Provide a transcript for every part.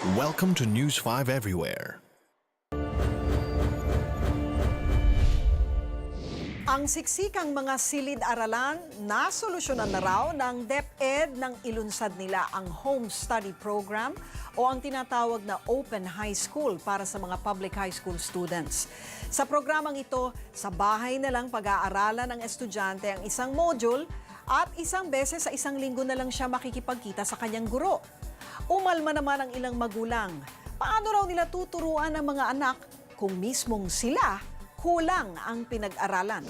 Welcome to News 5 Everywhere. Ang siksikang mga silid-aralan, nasolusyonan na raw ng DepEd ng ilunsad nila ang Home Study Program o ang tinatawag na Open High School para sa mga public high school students. Sa programang ito, sa bahay na lang pag-aaralan ng estudyante ang isang module at isang beses sa isang linggo na lang siya makikipagkita sa kanyang guro. Umalma naman ang ilang magulang. Paano raw nila tuturuan ang mga anak kung mismong sila kulang ang pinag-aralan?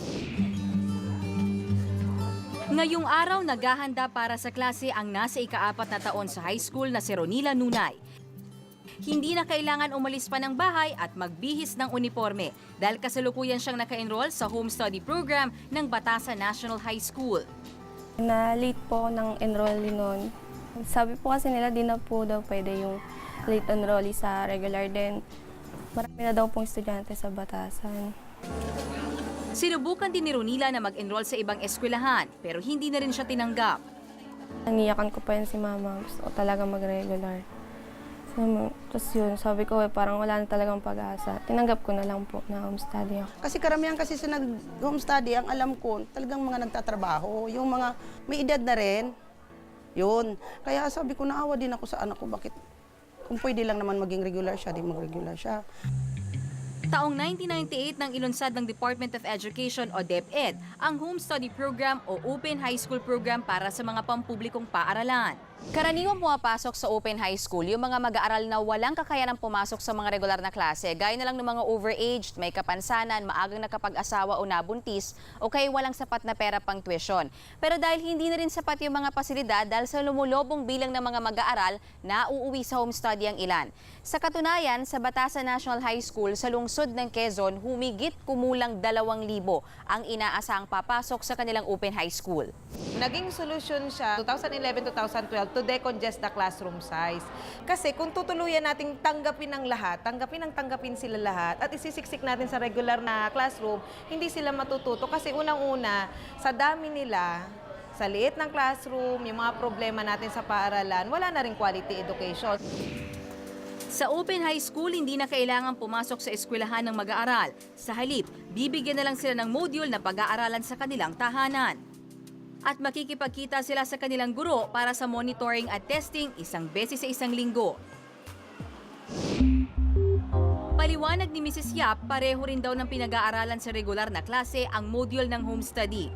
Ngayong araw, naghahanda para sa klase ang nasa ikaapat na taon sa high school na si Ronila Nunay. Hindi na kailangan umalis pa ng bahay at magbihis ng uniforme dahil kasalukuyan siyang naka-enroll sa home study program ng Batasan National High School. Na late po ng enrollee noon. Sabi po kasi nila di na po daw pwede yung late enrollee sa regular din. Marami na daw pong estudyante sa batasan. Sinubukan din ni Ronila na mag-enroll sa ibang eskwelahan pero hindi na rin siya tinanggap. Nangiyakan ko pa yun si mama. Gusto ko talaga mag-regular. So, Tapos yun, sabi ko eh, parang wala na talagang pag-asa. Tinanggap ko na lang po na home study ako. Kasi karamihan kasi sa nag-home study, ang alam ko, talagang mga nagtatrabaho. Yung mga may edad na rin, yun. Kaya sabi ko, naawa din ako sa anak ko, bakit kung pwede lang naman maging regular siya, di mag-regular siya. Taong 1998 nang ilunsad ng Department of Education o DepEd ang Home Study Program o Open High School Program para sa mga pampublikong paaralan. Karaniwang pumapasok sa open high school yung mga mag-aaral na walang kakayanang pumasok sa mga regular na klase, gaya na lang ng mga overaged, may kapansanan, maagang nakapag-asawa o nabuntis, o kaya walang sapat na pera pang tuition. Pero dahil hindi na rin sapat yung mga pasilidad dahil sa lumulobong bilang ng mga mag-aaral, na uuwi sa home study ang ilan. Sa katunayan, sa Batasan National High School sa lungsod ng Quezon, humigit kumulang 2,000 ang inaasahang papasok sa kanilang open high school. Naging solusyon siya 2011-2012 to decongest the classroom size. Kasi kung tutuluyan nating tanggapin ng lahat, tanggapin ang tanggapin sila lahat, at isisiksik natin sa regular na classroom, hindi sila matututo. Kasi unang-una, sa dami nila, sa liit ng classroom, yung mga problema natin sa paaralan, wala na rin quality education. Sa Open High School, hindi na kailangan pumasok sa eskwelahan ng mag-aaral. Sa halip, bibigyan na lang sila ng module na pag-aaralan sa kanilang tahanan. At makikipagkita sila sa kanilang guro para sa monitoring at testing isang beses sa isang linggo. Paliwanag ni Mrs. Yap, pareho rin daw ng pinag-aaralan sa regular na klase ang module ng home study.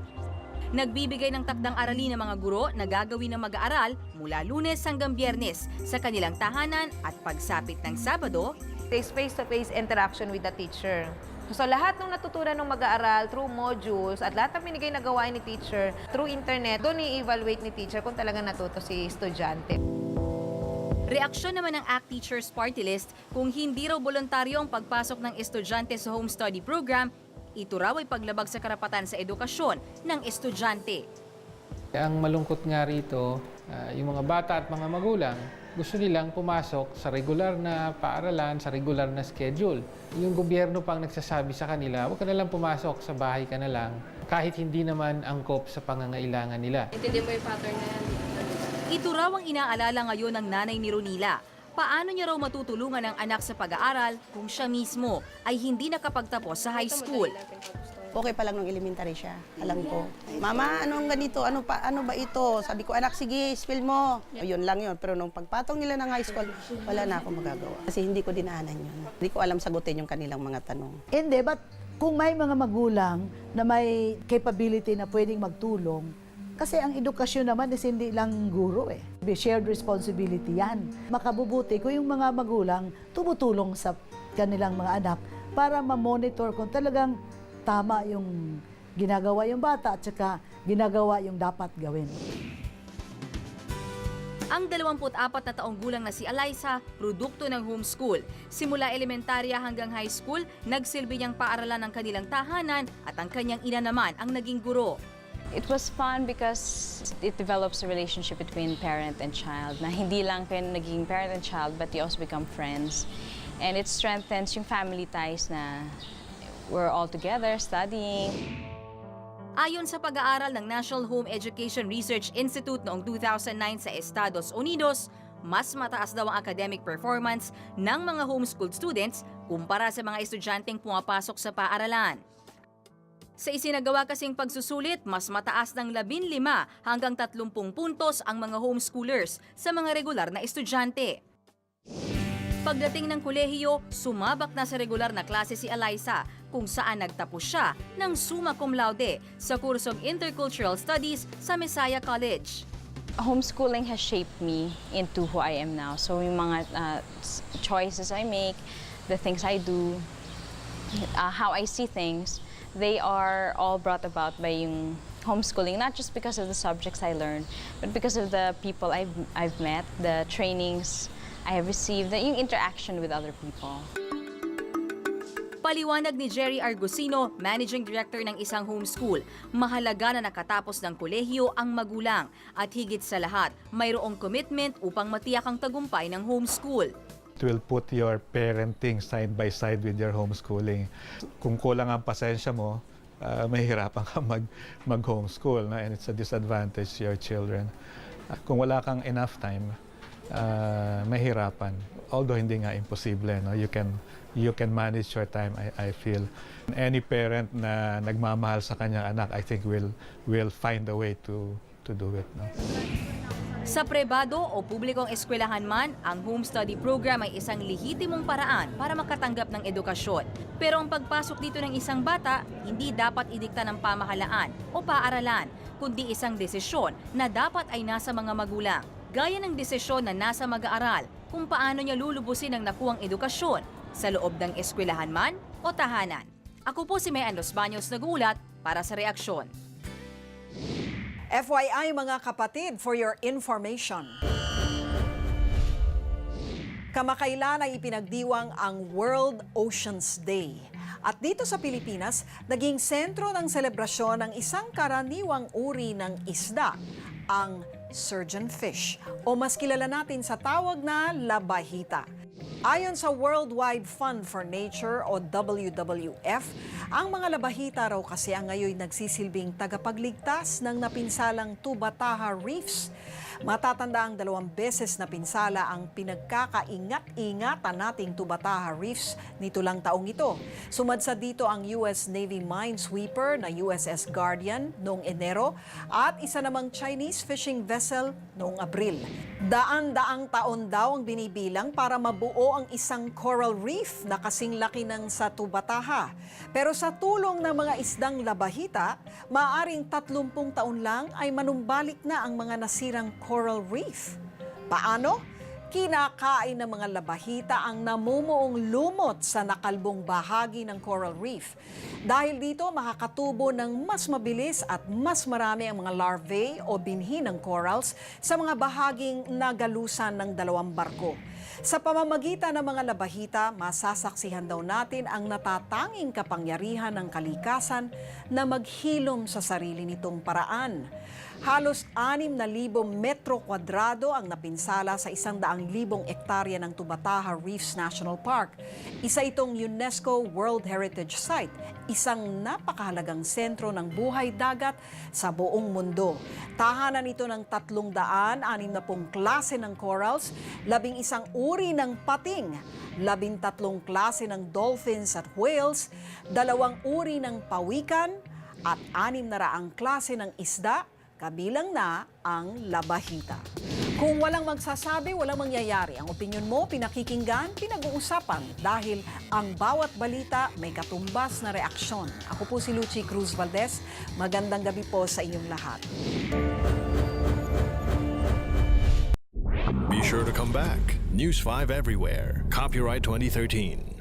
Nagbibigay ng takdang aralin ng mga guro na gagawin ng mag-aaral mula lunes hanggang biyernes sa kanilang tahanan at pagsapit ng Sabado, face-to-face interaction with the teacher. So lahat ng natutunan ng mag-aaral through modules at lahat ng binigay na gawain ni teacher through internet, doon i-evaluate ni teacher kung talaga natuto si estudyante. Reaksyon naman ng ACT Teachers Party List kung hindi raw voluntaryo ang pagpasok ng estudyante sa home study program, ito raw ay paglabag sa karapatan sa edukasyon ng estudyante. Ang malungkot nga rito, ah, yung mga bata at mga magulang, gusto nilang pumasok sa regular na paaralan, sa regular na schedule. Yung gobyerno pang nagsasabi sa kanila, huwag ka na lang pumasok, sa bahay ka na lang, kahit hindi naman angkop sa pangangailangan nila. Ito raw ang inaalala ngayon ng nanay ni Ronila. Paano niya raw matutulungan ang anak sa pag-aaral kung siya mismo ay hindi nakapagtapos sa high school? Okay pa lang nung elementary siya, alam ko. Mama, anong ganito? Ano pa ano ba ito? Sabi ko, anak, sige, spill mo. O, yun lang yun. Pero nung pagpatong nila ng high school, wala na ako magagawa. Kasi hindi ko dinaanan yun. Hindi ko alam sagutin yung kanilang mga tanong. Hindi, but kung may mga magulang na may capability na pwedeng magtulong, kasi ang edukasyon naman is hindi lang guro eh. Be Shared responsibility yan. Makabubuti kung yung mga magulang tumutulong sa kanilang mga anak para ma-monitor kung talagang tama yung ginagawa yung bata at saka ginagawa yung dapat gawin. Ang 24 na taong gulang na si Eliza, produkto ng homeschool. Simula elementarya hanggang high school, nagsilbi niyang paaralan ng kanilang tahanan at ang kanyang ina naman ang naging guro. It was fun because it develops a relationship between parent and child na hindi lang kayo naging parent and child but you also become friends. And it strengthens yung family ties na we're all together studying. Ayon sa pag-aaral ng National Home Education Research Institute noong 2009 sa Estados Unidos, mas mataas daw ang academic performance ng mga homeschooled students kumpara sa mga estudyanteng pumapasok sa paaralan. Sa isinagawa kasing pagsusulit, mas mataas ng 15 hanggang 30 puntos ang mga homeschoolers sa mga regular na estudyante. Pagdating ng kolehiyo, sumabak na sa regular na klase si Eliza kung saan nagtapos siya ng summa cum laude sa kursong Intercultural Studies sa Messiah College. Homeschooling has shaped me into who I am now. So yung mga uh, choices I make, the things I do, uh, how I see things, they are all brought about by yung homeschooling, not just because of the subjects I learned, but because of the people I've, I've met, the trainings I have received, the interaction with other people. Paliwanag ni Jerry Argusino, Managing Director ng isang homeschool, mahalaga na nakatapos ng kolehiyo ang magulang at higit sa lahat, mayroong commitment upang matiyak ang tagumpay ng homeschool. It will put your parenting side by side with your homeschooling. Kung kulang ang pasensya mo, uh, mahihirapan ka mag, mag-homeschool no? and it's a disadvantage to your children. Uh, kung wala kang enough time, uh, mahirapan. Although hindi nga imposible, no? you can you can manage your time, I, I feel. Any parent na nagmamahal sa kanyang anak, I think will will find a way to to do it. No? Sa pribado o publikong eskwelahan man, ang home study program ay isang lehitimong paraan para makatanggap ng edukasyon. Pero ang pagpasok dito ng isang bata, hindi dapat idikta ng pamahalaan o paaralan, kundi isang desisyon na dapat ay nasa mga magulang. Gaya ng desisyon na nasa mag-aaral kung paano niya lulubusin ang nakuwang edukasyon sa loob ng eskwelahan man o tahanan. Ako po si Mayan Los Baños nag-uulat para sa reaksyon. FYI mga kapatid, for your information. Kamakailan ay ipinagdiwang ang World Oceans Day. At dito sa Pilipinas, naging sentro ng selebrasyon ng isang karaniwang uri ng isda, ang surgeon fish, o mas kilala natin sa tawag na labahita. Ayon sa Worldwide Fund for Nature o WWF, ang mga labahita raw kasi ang ngayon nagsisilbing tagapagligtas ng napinsalang Tubataha Reefs. Matatanda ang dalawang beses na pinsala ang pinagkakaingat-ingatan nating Tubataha Reefs nito lang taong ito. Sumadsad dito ang US Navy minesweeper na USS Guardian noong Enero at isa namang Chinese fishing vessel noong Abril. Daan-daang taon daw ang binibilang para mabuo ang isang coral reef na kasing laki ng sa Tubataha. Pero sa tulong ng mga isdang labahita, maaring 30 taon lang ay manumbalik na ang mga nasirang coral reef. Paano? Kinakain ng mga labahita ang namumuong lumot sa nakalbong bahagi ng coral reef. Dahil dito, makakatubo ng mas mabilis at mas marami ang mga larvae o binhi ng corals sa mga bahaging nagalusan ng dalawang barko. Sa pamamagitan ng mga labahita, masasaksihan daw natin ang natatanging kapangyarihan ng kalikasan na maghilom sa sarili nitong paraan. Halos 6,000 metro kwadrado ang napinsala sa 100,000 ektarya ng Tubataha Reefs National Park. Isa itong UNESCO World Heritage Site, isang napakahalagang sentro ng buhay dagat sa buong mundo. Tahanan ito ng 360 klase ng corals, labing isang uri ng pating, labing tatlong klase ng dolphins at whales, dalawang uri ng pawikan, at anim na raang klase ng isda, kabilang na ang labahita. Kung walang magsasabi, walang mangyayari. Ang opinion mo, pinakikinggan, pinag-uusapan dahil ang bawat balita may katumbas na reaksyon. Ako po si Lucy Cruz Valdez. Magandang gabi po sa inyong lahat. Be sure to come back. News 5 everywhere. Copyright 2013.